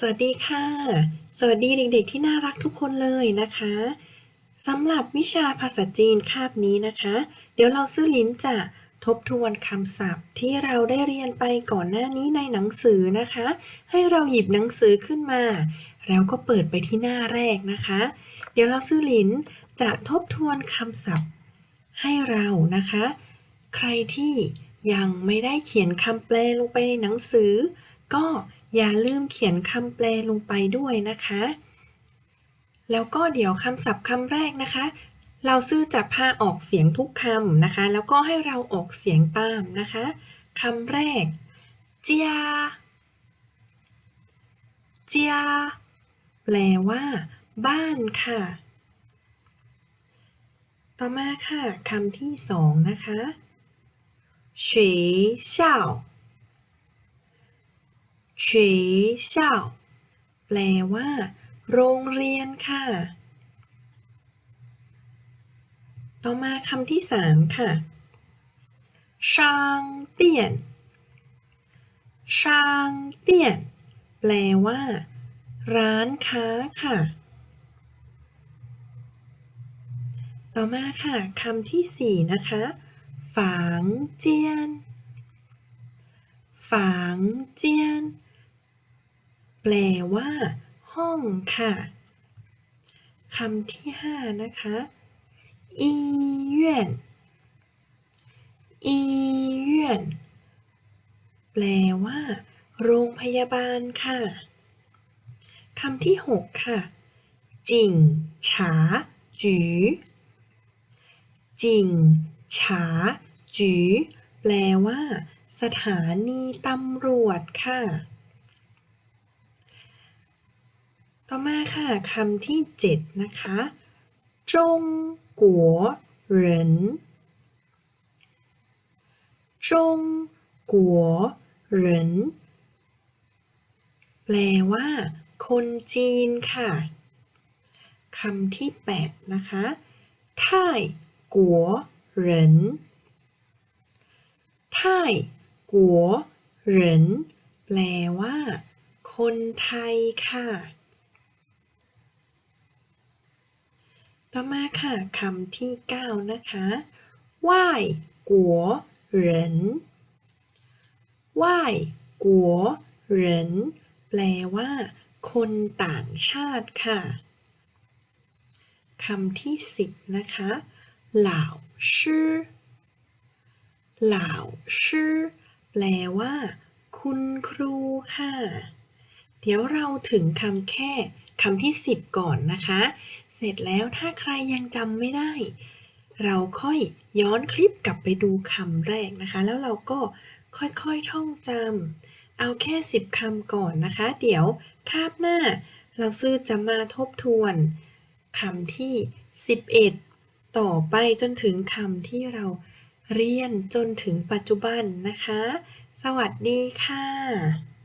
สวัสดีค่ะ สวัสดีเด็กๆที่น่ารักทุกคนเลยนะคะสำหรับวิชาภาษาจีนคาบนี้นะคะ เดี๋ยวเราซื้อลิ้นจะทบทวนคำศัพท์ที่เราได้เรียนไปก่อนหน้านี้ในหนังสือนะคะ ให้เราหยิบหนังสือขึ้นมา แล้วก็เปิดไปที่หน้าแรกนะคะ เดี๋ยวเราซื้อลิ้นจะทบทวนคำศัพท์ ให้เรานะคะ ใครที่ยังไม่ได้เขียนคำแปลลงไปในหนังสือ ก็ อย่าลืมเขียนคำแปลลงไปด้วยนะคะ แล้วก็เดี๋ยวคำศัพท์คำแรกนะคะ เราซื่อจะพาออกเสียงทุกคำนะคะ แล้วก็ให้เราออกเสียงตามนะคะคำแรกเจียเจียแปลว่า บ้านค่ะ ต่อมาค่ะคำที่สองนะคะ学校学校แปลว่า โรงเรียนค่ะ ต่อมาคำที่สามค่ะช่างเตียนช่างเตียนแปลว่า ร้านค้าค่ะ ต่อมาค่ะคำที่สี่นะคะฝังเจียนฝังเจียน แปลว่า ห้องค่ะคำที่ห้านะคะอีเ院อีเ院แปลว่า โรงพยาบาลค่ะคำที่หกค่ะจิ่งฉาจือจิ่งฉาจือแปลว่า สถานีตำรวจค่ะ ต่อมาค่ะคำที่เจ็ดนะคะจงกัวเหรินจงกัวเหรินแปลว่า คนจีนค่ะคำที่แปดนะคะท่ายกัวเหรินท่ายกัวเหรินแปลว่า คนไทยค่ะ ต่อมาค่ะคำที่ 9 นะคะว่ายกัวเหรินว่ายกัวเหรินแปลว่า คนต่างชาติค่ะคำที่ 10 นะคะเหล่าชื่อเหล่าชื่อแปลว่า คุณครูค่ะ เดี๋ยวเราถึงคำแค่ คำที่ 10 ก่อนนะคะ เสร็จแล้วถ้าใครยังจำไม่ได้ เราค่อยย้อนคลิปกลับไปดูคำแรกนะคะ แล้วเราก็ค่อยๆท่องจำเอาแค่ 10คำก่อนนะคะ เดี๋ยวคาบหน้า เราซื้อจะมาทบทวนคำที่ 11 ต่อไปจนถึงคำที่เราเรียนจนถึงปัจจุบันนะคะ สวัสดีค่ะ